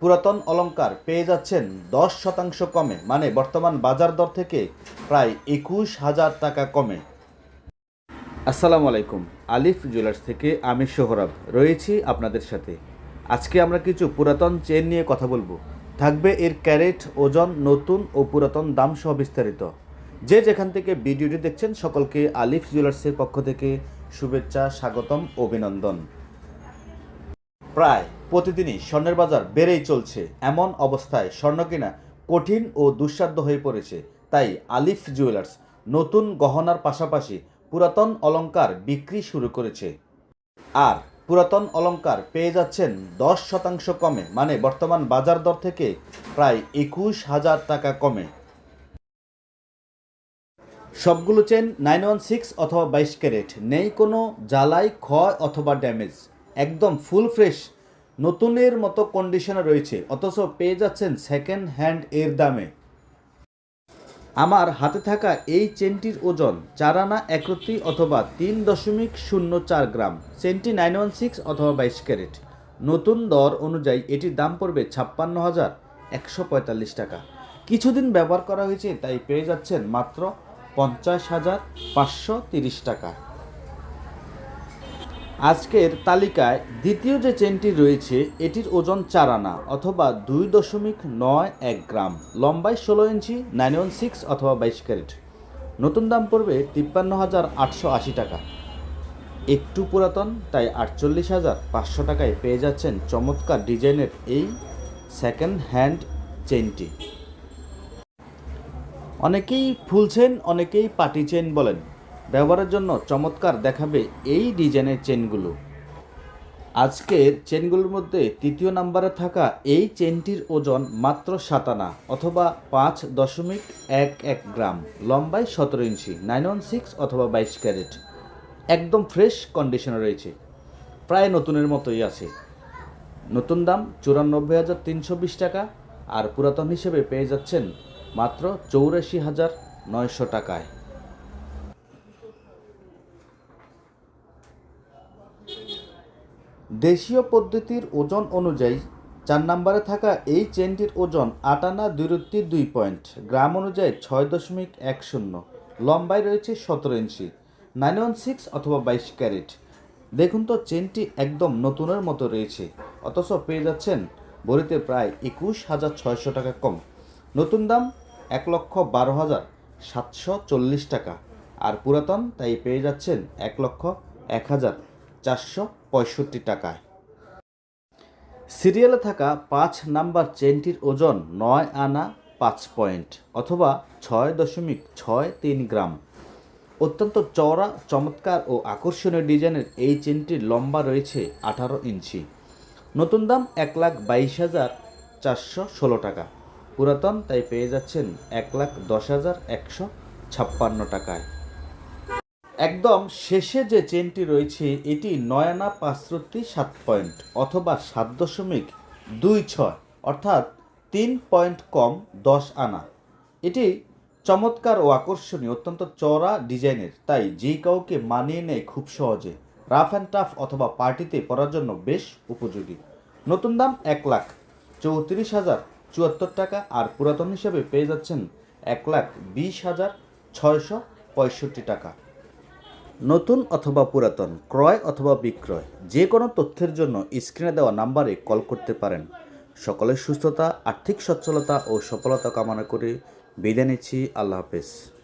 পুরাতন অলঙ্কার পেয়ে যাচ্ছেন দশ শতাংশ কমে মানে বর্তমান বাজার দর থেকে প্রায় একুশ হাজার টাকা কমে। আসসালামু আলাইকুম, আলিফ জুয়েলার্স থেকে আমি সোহরাব, রয়েছি আপনাদের সাথে। আজকে আমরা কিছু পুরাতন চেন নিয়ে কথা বলব। থাকবে এর ক্যারেট, ওজন, নতুন ও পুরাতন দাম সহ বিস্তারিত। যে যেখান থেকে ভিডিওটি দেখছেন, সকলকে আলিফ জুয়েলার্সের পক্ষ থেকে শুভেচ্ছা, স্বাগতম, অভিনন্দন। প্রায় প্রতিদিনই স্বর্ণের বাজার বেড়েই চলছে। এমন অবস্থায় স্বর্ণ কিনা কঠিন ও দুঃসাধ্য হয়ে পড়েছে। তাই আলিফ জুয়েলার্স নতুন গহনার পাশাপাশি পুরাতন অলঙ্কার বিক্রি শুরু করেছে। আর পুরাতন অলঙ্কার পেয়ে যাচ্ছেন দশ শতাংশ কমে মানে বর্তমান বাজার দর থেকে প্রায় একুশ হাজার টাকা কমে। সবগুলো চেন নাইন ওয়ান সিক্স অথবা বাইশ ক্যারেট, নেই কোনো জ্বালাই, ক্ষয় অথবা ড্যামেজ। একদম ফুল ফ্রেশ, নতুনের মতো কন্ডিশনে রয়েছে, অথচ পেয়ে যাচ্ছেন সেকেন্ড হ্যান্ড এর দামে। আমার হাতে থাকা এই চেনটির ওজন চার আনা একরত্তি অথবা তিন দশমিক শূন্য চার গ্রাম, চেনটি নাইন ওয়ান সিক্স অথবা বাইশ ক্যারেট। নতুন দর অনুযায়ী এটির দাম পড়বে ছাপ্পান্ন হাজার একশো পঁয়তাল্লিশ টাকা। কিছুদিন ব্যবহার করা হয়েছে, তাই পেয়ে যাচ্ছেন মাত্র পঞ্চাশ হাজার পাঁচশো তিরিশ টাকা। আজকের তালিকায় দ্বিতীয় যে চেনটি রয়েছে, এটির ওজন চার আনা অথবা দুই দশমিক নয় এক গ্রাম, লম্বায় ষোলো ইঞ্চি নাইন ওয়ান সিক্স অথবা বাইশ ক্যারেট। নতুন দাম পড়বে তিপ্পান্ন হাজার আটশো আশি টাকা। একটু পুরাতন, তাই আটচল্লিশ হাজার পাঁচশো টাকায় পেয়ে যাচ্ছেন চমৎকার ডিজাইনের এই সেকেন্ড হ্যান্ড চেনটি। অনেকেই ফুল চেন, অনেকেই পাটি চেন বলেন। ব্যবহারের জন্য চমৎকার দেখাবে এই ডিজাইনের চেনগুলো। আজকের চেনগুলোর মধ্যে তৃতীয় নাম্বারে থাকা এই চেনটির ওজন মাত্র সাতানা অথবা পাঁচ দশমিক এক এক গ্রাম। লম্বায় সতেরো ইঞ্চি, নাইন ওয়ান সিক্স অথবা বাইশ ক্যারেট। একদম ফ্রেশ কন্ডিশনে রয়েছে। প্রায় নতুনের মতোই আছে। নতুন দাম চুরানব্বই হাজার তিনশো বিশ টাকা আর পুরাতন হিসেবে পেয়ে যাচ্ছেন মাত্র চৌরাশি হাজার নয়শো টাকায়। দেশীয় পদ্ধতির ওজন অনুযায়ী চার নম্বরে থাকা এই চেনটির ওজন আট আনা দুরত্তি দুই পয়েন্ট, গ্রাম অনুযায়ী ছয় দশমিক এক শূন্য, লম্বায় রয়েছে সতেরো ইঞ্চি নাইন ওয়ান সিক্স অথবা বাইশ ক্যারেট। দেখুন তো, চেনটি একদম নতুনের মতো রয়েছে, অথচ পেয়ে যাচ্ছেন বড়িতে প্রায় একুশ হাজার ছয়শো টাকা কম। নতুন দাম এক লক্ষ বারো হাজার সাতশো চল্লিশ টাকা, আর পুরাতন তাই পেয়ে যাচ্ছেন এক লক্ষ এক হাজার। চারশো পঁয়ষট্টি টাকায়। সিরিয়ালে থাকা পাঁচ নাম্বার চেনটির ওজন নয় আনা পাঁচ পয়েন্ট অথবা ছয় দশমিক ছয় তিন গ্রাম। অত্যন্ত চওড়া, চমৎকার ও আকর্ষণীয় ডিজাইনের এই চেনটির লম্বা রয়েছে আঠারো ইঞ্চি। নতুন দাম এক লাখ বাইশ হাজার চারশো ষোলো টাকা। পুরাতন তাই পেয়ে যাচ্ছেন এক লাখ দশ হাজার একশো ছাপ্পান্ন টাকায়। একদম শেষে যে চেনটি রয়েছে, এটি নয় আনা পাঁচরত্তি সাত পয়েন্ট অথবা সাত দশমিক দুই ছয়, অর্থাৎ তিন পয়েন্ট কম দশ আনা। এটি চমৎকার ও আকর্ষণীয়, অত্যন্ত চড়া ডিজাইনের, তাই যে কাউকে মানিয়ে নেয় খুব সহজে। রাফ অ্যান্ড টাফ অথবা পার্টিতে পরার জন্য বেশ উপযোগী। নতুন দাম এক লাখ চৌত্রিশ হাজার চুয়াত্তর টাকা আর পুরাতন হিসেবে পেয়ে যাচ্ছেন এক লাখ বিশ হাজার ছয়শো পঁয়ষট্টি টাকা। নতুন অথবা পুরাতন, ক্রয় অথবা বিক্রয়, যে কোনো তথ্যের জন্য স্ক্রিনে দেওয়া নাম্বারে কল করতে পারেন। সকলের সুস্থতা, আর্থিক সচ্ছলতা ও সফলতা কামনা করে বিদায় নিচ্ছি। আল্লাহ হাফেজ।